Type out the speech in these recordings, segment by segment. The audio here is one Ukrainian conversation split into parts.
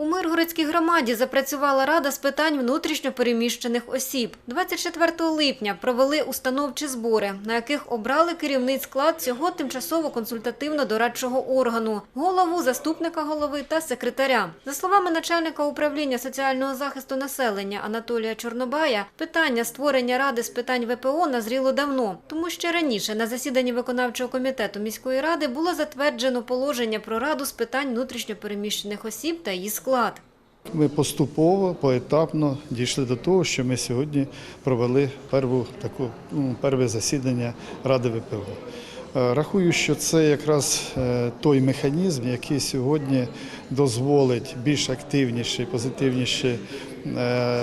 У Миргородській громаді запрацювала Рада з питань внутрішньопереміщених осіб. 24 липня провели установчі збори, на яких обрали керівний склад цього тимчасово консультативно-дорадчого органу, голову, заступника голови та секретаря. За словами начальника управління соціального захисту населення Анатолія Чорнобая, питання створення Ради з питань ВПО назріло давно, тому ще раніше на засіданні виконавчого комітету міської ради було затверджено положення про Раду з питань внутрішньопереміщених осіб та її склад. Ми поступово, поетапно дійшли до того, що ми сьогодні провели перву таку ну, перве засідання Ради ВПО. Е, Рахую, що це якраз е, той механізм, який сьогодні дозволить більш активніше, позитивніше е,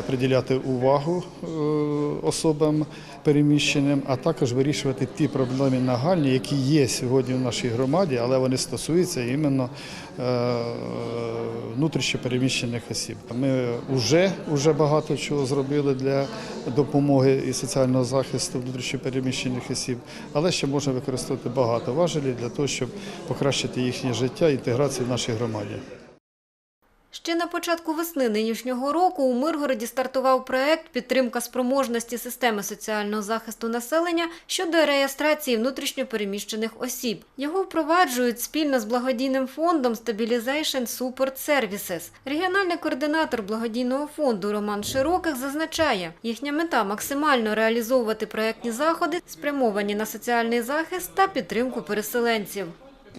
приділяти увагу е, особам переміщеним, а також вирішувати ті проблеми нагальні, які є сьогодні в нашій громаді, але вони стосуються іменно е, внутрішньопереміщених осіб. Ми вже, вже багато чого зробили для допомоги і соціального захисту внутрішньопереміщених осіб, але ще можна використовувати багато важелів для того, щоб покращити їхнє життя і інтеграцію в нашій громаді. Ще на початку весни нинішнього року у Миргороді стартував проект «Підтримка спроможності системи соціального захисту населення щодо реєстрації внутрішньопереміщених осіб. Його впроваджують спільно з благодійним фондом Stabilization Support Services. Регіональний координатор благодійного фонду Роман Широких зазначає, їхня мета максимально реалізовувати проектні заходи, спрямовані на соціальний захист та підтримку переселенців.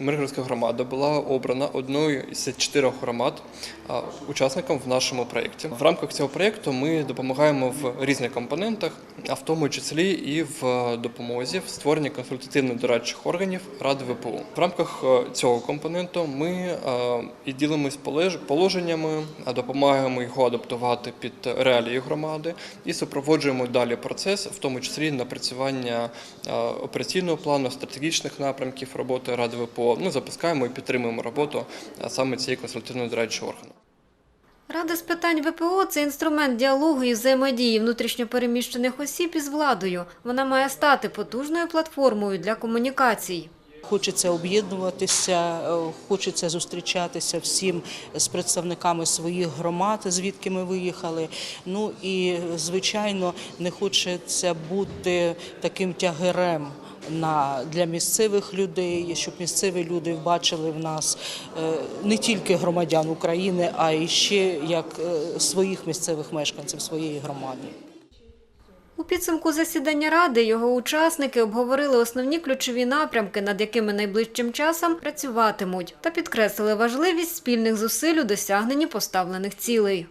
Миргородська громада була обрана одною із чотирьох громад учасником в нашому проєкті. В рамках цього проєкту ми допомагаємо в різних компонентах, а в тому числі і в допомозі в створенні консультативно-дорадчих органів Ради ВПО. В рамках е, цього компоненту ми е, і ділимось положеннями, допомагаємо його адаптувати під реалії громади і супроводжуємо далі процес, в тому числі напрацювання е, операційного плану, стратегічних напрямків роботи Ради ВПО. Ну, запускаємо і підтримуємо роботу а, саме цієї консультативно-дорадчого органу. Рада з питань ВПО – це інструмент діалогу і взаємодії внутрішньопереміщених осіб із владою. Вона має стати потужною платформою для комунікацій. Хочеться об'єднуватися, е, хочеться зустрічатися всім з представниками своїх громад, звідки ми виїхали. Ну і звичайно, не хочеться бути таким тягерем. На для місцевих людей, щоб місцеві люди бачили в нас е, не тільки громадян України, а й ще як е, своїх місцевих мешканців своєї громади. У підсумку засідання Ради його учасники обговорили основні ключові напрямки, над якими найближчим часом працюватимуть, та підкреслили важливість спільних зусиль у досягненні поставлених цілей.